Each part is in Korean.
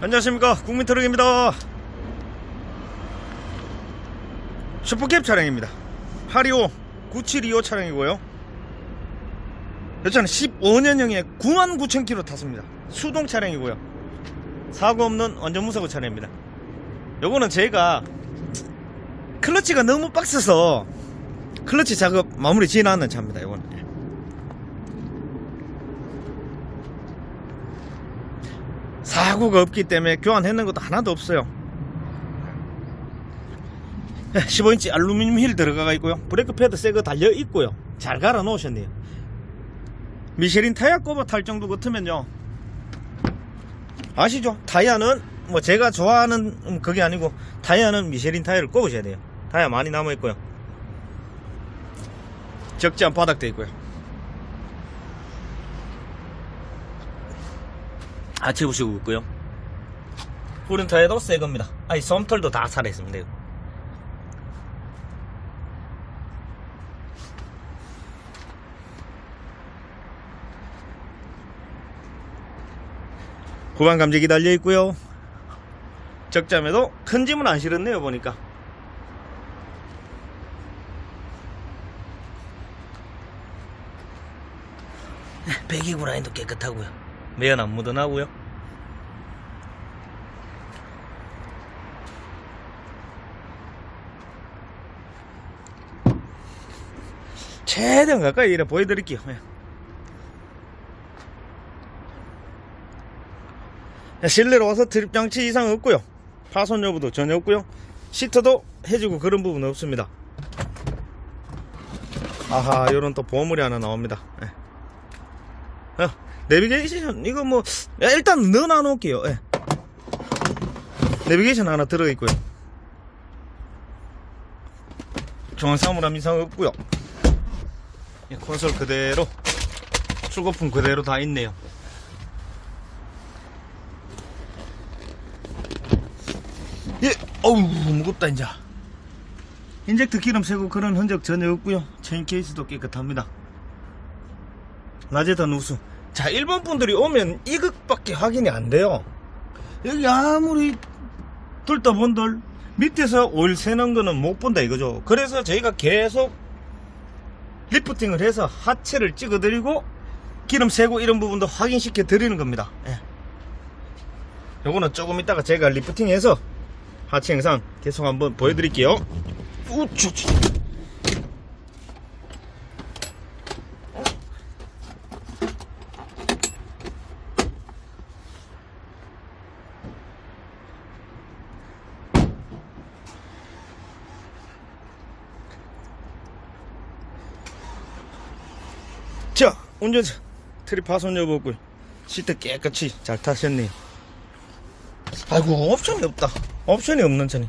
안녕하십니까. 국민트럭입니다. 슈퍼캡 차량입니다. 하리오 9725 차량이고요. 이 차는 15년형에 99,000km 탔습니다. 수동 차량이고요. 사고 없는 완전 무사고 차량입니다. 요거는 제가 클러치가 너무 빡세서 클러치 작업 마무리 지어놨는 차입니다 요거는 사고가 없기 때문에 교환했는 것도 하나도 없어요. 15인치 알루미늄 힐 들어가 있고요. 브레이크 패드 새거 달려 있고요. 잘 갈아 놓으셨네요. 미쉐린 타이어 꼽아 탈 정도 같으면요. 아시죠? 타이어는 뭐 제가 좋아하는 음, 그게 아니고 타이어는 미쉐린 타이어를 꼽으셔야 돼요. 타이어 많이 남아 있고요. 적재한 바닥돼 있고요. 아치 부시고 있고요. 후륜 타이어도 새 겁니다. 아니 솜털도 다 살아있습니다. 구반 감지기 달려 있고요. 적잠에도 큰 짐은 안 실었네요 보니까. 배기 구 라인도 깨끗하고요. 매연 안 묻어나고요. 최대한 가까이 이래 보여드릴게요. 예. 실내로 와서 드립 장치 이상 없고요. 파손 여부도 전혀 없고요. 시트도 해주고 그런 부분 없습니다. 아하, 요런 또 보물이 하나 나옵니다. 예. 어, 내비게이션 이거 뭐 야, 일단 넣어놔 놓을게요. 예. 내비게이션 하나 들어있고요. 사물함 이상 없고요. 예, 콘솔 그대로 출고품 그대로 다 있네요. 예, 어우 무겁다 이제. 인젝트 기름 새고 그런 흔적 전혀 없고요. 체인 케이스도 깨끗합니다. 라제단 우수. 자, 일본 분들이 오면 이것밖에 확인이 안 돼요. 여기 아무리 들다 본들 밑에서 오일 새는 거는 못 본다 이거죠. 그래서 저희가 계속 리프팅을 해서 하체를 찍어드리고 기름 새고 이런 부분도 확인시켜 드리는 겁니다. 예. 요거는 조금 이따가 제가 리프팅해서 하체 영상 계속 한번 보여드릴게요. 우쭈. 자, 운전자 트립 파손 여부 없고요. 시트 깨끗이 잘 타셨네요. 아이고, 옵션이 없다. 옵션이 없는 차니.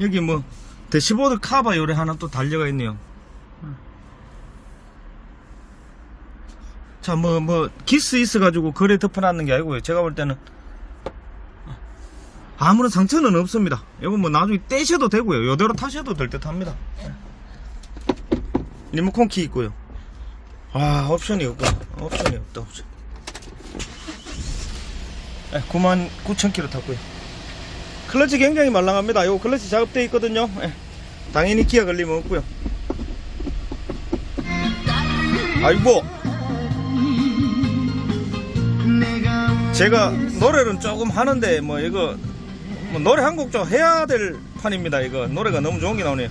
여기 뭐, 대시보드 카바 요래 하나 또 달려가 있네요. 자, 뭐, 뭐, 기스 있어가지고 거래 덮어놨는 게 아니고요. 제가 볼 때는. 아무런 상처는 없습니다. 이거 뭐 나중에 떼셔도 되고요. 요대로 타셔도 될 듯 합니다. 리모컨 키 있고요. 아, 옵션이 없고, 옵션이 없다, 옵션. 9만 9천 킬로 탔고요. 클러치 굉장히 말랑합니다. 요 클러치 작업되어 있거든요. 예. 당연히 기어 걸리면 없고요. 아이고. 제가 노래는 조금 하는데 뭐 이거 뭐 노래 한 곡 좀 해야 될 판입니다. 이거 노래가 너무 좋은 게 나오네요.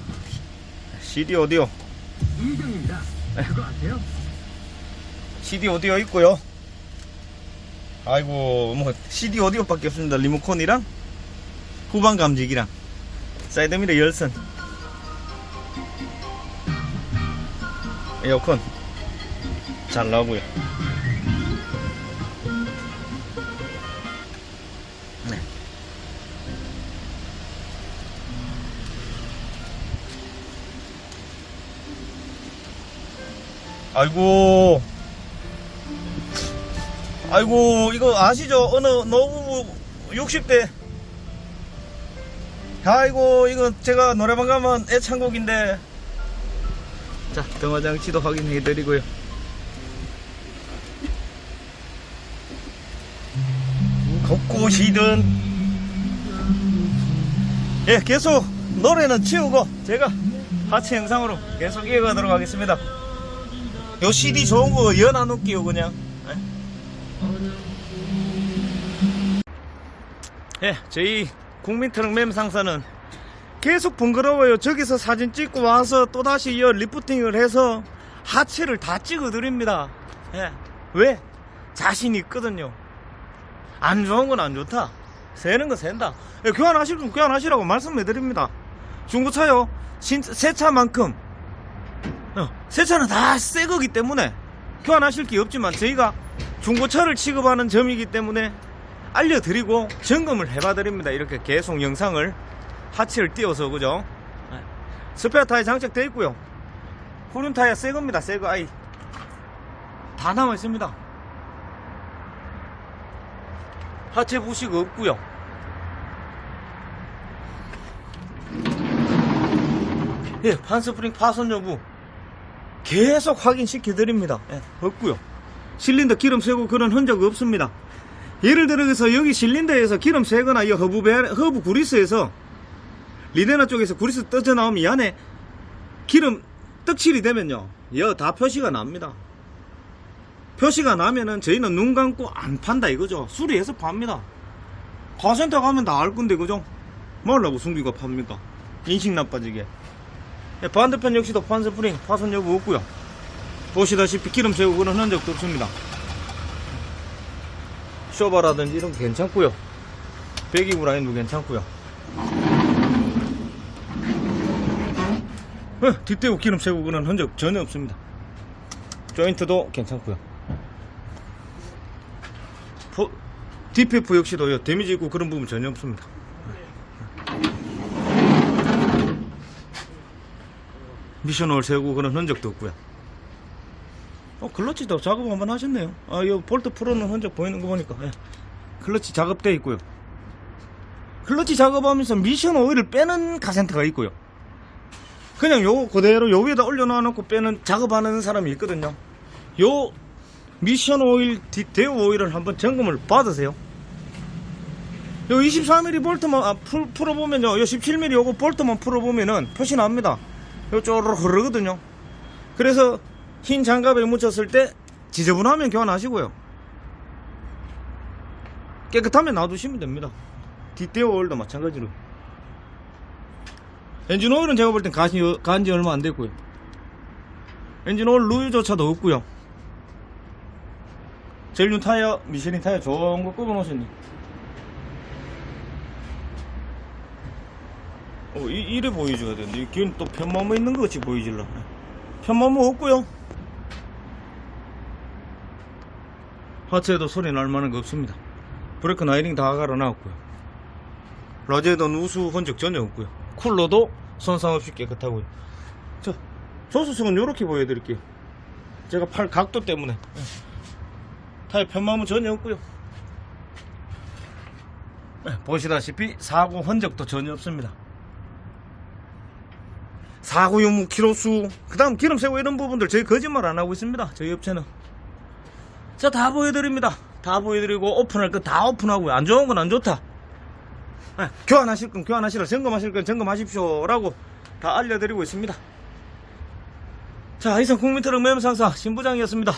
CD 오디오. 이정입니다. 그거 아세요? CD 오디오 있고요. 아이고 뭐 CD 오디오밖에 없습니다. 리모컨이랑 후방 감지기랑 사이드미러 열선 에어컨 잘 나오고요. 네. 아이고 아이고 이거 아시죠? 어느 노부부 60대. 아이고 이거 제가 노래방 가면 애창곡인데. 자 등화장치도 확인해 드리고요. 꽃이든. 예 계속 노래는 치우고 제가 하체 영상으로 계속 이어가도록 하겠습니다. 요 CD 좋은 거 연하 놓을게요 그냥 예, 저희 국민트럭 맴상사는 계속 번거로워요. 저기서 사진 찍고 와서 또다시 이 리프팅을 해서 하체를 다 찍어 드립니다. 예. 왜? 자신이 있거든요. 안 좋은 건 안 좋다. 새는 건 샌다. 예, 교환하실 건 교환하시라고 말씀해 드립니다. 중고차요. 신, 새 차만큼. 어, 새 차는 다 새 거기 때문에 교환하실 게 없지만 저희가 중고차를 취급하는 점이기 때문에 알려드리고 점검을 해봐드립니다. 이렇게 계속 영상을 하체를 띄워서 그죠? 네. 스페어 타이어 장착되어 있고요. 후륜 타이어 새 겁니다. 새 거. 아이 다 남아 있습니다. 하체 부식 없고요. 예, 판스프링 파손 여부 계속 확인시켜 드립니다. 예, 없고요. 실린더 기름 새고 그런 흔적 없습니다. 예를 들어서 여기 실린더에서 기름 새거나 이 허브 배, 허브 구리스에서 리데나 쪽에서 구리스 떠져 나오면 이 안에 기름 떡칠이 되면요. 여다 표시가 납니다. 표시가 나면은 저희는 눈 감고 안 판다 이거죠. 수리해서 팝니다. 가센터 가면 다 알 건데 그죠? 뭐라고 숨기고 팝니까? 인식 나빠지게. 예, 반대편 역시도 판스프링 파손 여부 없고요. 보시다시피 기름 그런 흔적도 없습니다. 쇼바라든지 이런 거 괜찮고요. 배기구 라인도 괜찮고요. 어, 뒷대고 기름 그런 흔적 전혀 없습니다. 조인트도 괜찮고요. 포, DPF 역시도 데미지 있고 그런 부분 전혀 없습니다. 미션홀 세고 그런 흔적도 없고요. 어, 클러치도 작업 한번 하셨네요. 아, 이 볼트 풀어놓은 흔적 보이는 거 보니까. 예. 클러치 작업돼 있고요. 클러치 작업하면서 미션 오일을 빼는 가센터가 있고요. 그냥 요 그대로 요 위에다 올려놔놓고 빼는 작업하는 사람이 있거든요. 요 미션 오일 디테일 오일을 한번 점검을 받으세요. 요 24mm 볼트만 아, 풀, 풀어보면요. 요 17mm 요거 볼트만 풀어보면은 표시 납니다. 요 쪼르르 흐르거든요. 그래서 흰 장갑에 묻혔을 때 지저분하면 교환하시고요. 깨끗하면 놔두시면 됩니다. 뒷대어 오일도 마찬가지로. 엔진 오일은 제가 볼 땐 간지, 간지 얼마 안 됐고요. 엔진 오일 루유조차도 없고요. 젤륜 타이어, 미쉐린 타이어 좋은 거 꼽아 놓으셨니? 어, 이, 이래 보여줘야 되는데, 이 뒤는 또 편마모 있는 것 같이 보이질라. 편마모 없고요. 하체에도 소리 날 만한 거 없습니다. 브레이크 나이링 다 갈아놨고요. 라제도 누수 흔적 전혀 없고요. 쿨러도 손상 없이 깨끗하고요. 자, 조수석은 이렇게 보여드릴게요. 제가 팔 각도 때문에. 예. 타이어 편마모 전혀 없고요. 예, 보시다시피 사고 흔적도 전혀 없습니다. 사고 유무 키로수, 그 다음 기름 새고 이런 부분들 저희 거짓말 안 하고 있습니다. 저희 업체는. 자, 다 보여드립니다. 다 보여드리고 오픈할 거 다 오픈하고요. 안 좋은 건 안 좋다. 예, 교환하실 건 교환하시라, 점검하실 건 점검하십시오 라고 다 알려드리고 있습니다. 자, 이상 국민트럭 매매상사 신부장이었습니다.